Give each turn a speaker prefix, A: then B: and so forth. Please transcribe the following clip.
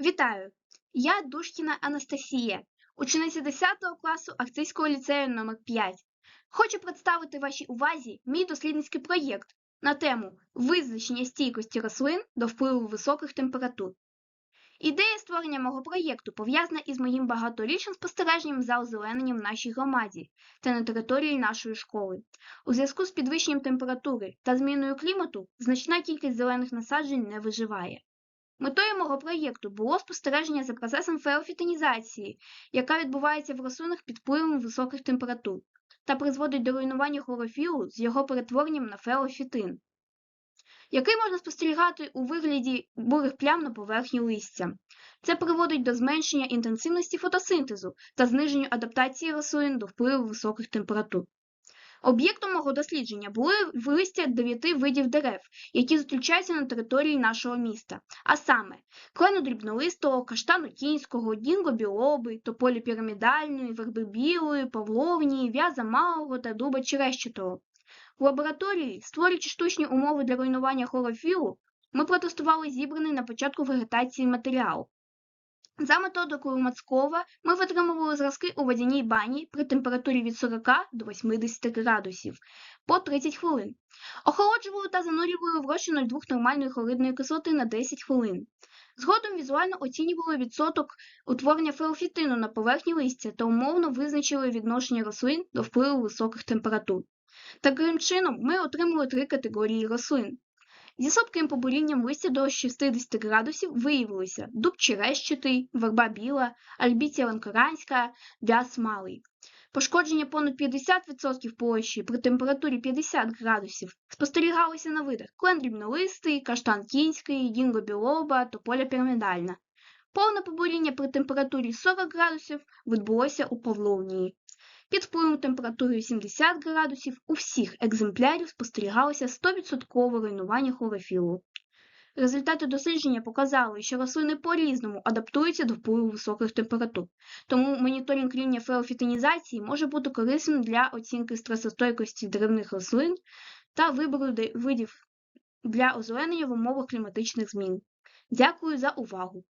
A: Вітаю! Я Душкіна Анастасія, учениця 10 класу Арцизького ліцею номер 5 Хочу представити вашій увазі мій дослідницький проєкт на тему визначення стійкості рослин до впливу високих температур. Ідея створення мого проєкту пов'язана із моїм багаторічним спостереженням за озелененням в нашій громаді та на території нашої школи. У зв'язку з підвищенням температури та зміною клімату значна кількість зелених насаджень не виживає. Метою мого проєкту було спостереження за процесом феофітонізації, яка відбувається в рослинах під впливом високих температур та призводить до руйнування хлорофілу з його перетворенням на феофітин, який можна спостерігати у вигляді бурих плям на поверхні листя. Це приводить до зменшення інтенсивності фотосинтезу та зниження адаптації рослин до впливу високих температур. Об'єктом мого дослідження були листя дев'яти видів дерев, які зустрічаються на території нашого міста, а саме клену дрібнолистого, каштану кінського, дінго білоби, тополі пірамідальної, верби білої, павловні, в'яза малого та дуба черещатого. В лабораторії, створюючи штучні умови для руйнування хлорофілу, ми протестували зібраний на початку вегетації матеріал. За методикою Мацкова ми витримували зразки у водяній бані при температурі від 40 до 80 градусів по 30 хвилин. Охолоджували та занурювали в розчин 0,2 нормальної хлоридної кислоти на 10 хвилин. Згодом візуально оцінювали відсоток утворення феофітину на поверхні листя та умовно визначили відношення рослин до впливу високих температур. Таким чином, ми отримали три категорії рослин. Зі слабким побурінням листя до 60 градусів виявилися дуб черещатий, верба біла, альбіція ланкоранська, в'яз малий. Пошкодження понад 50% площі при температурі 50 градусів спостерігалося на видах клен дрібнолистий, каштан кінський, дінго білоба, тополя пірамідальна. Повне побуріння при температурі 40 градусів відбулося у Павловнії. Під впливом температури 70 градусів у всіх екземплярів спостерігалося 100% руйнування хлорофілу. Результати дослідження показали, що рослини по-різному адаптуються до впливу високих температур, тому моніторинг рівня феофітонізації може бути корисним для оцінки стресостойкості деревних рослин та вибору видів для озеленення в умовах кліматичних змін. Дякую за увагу!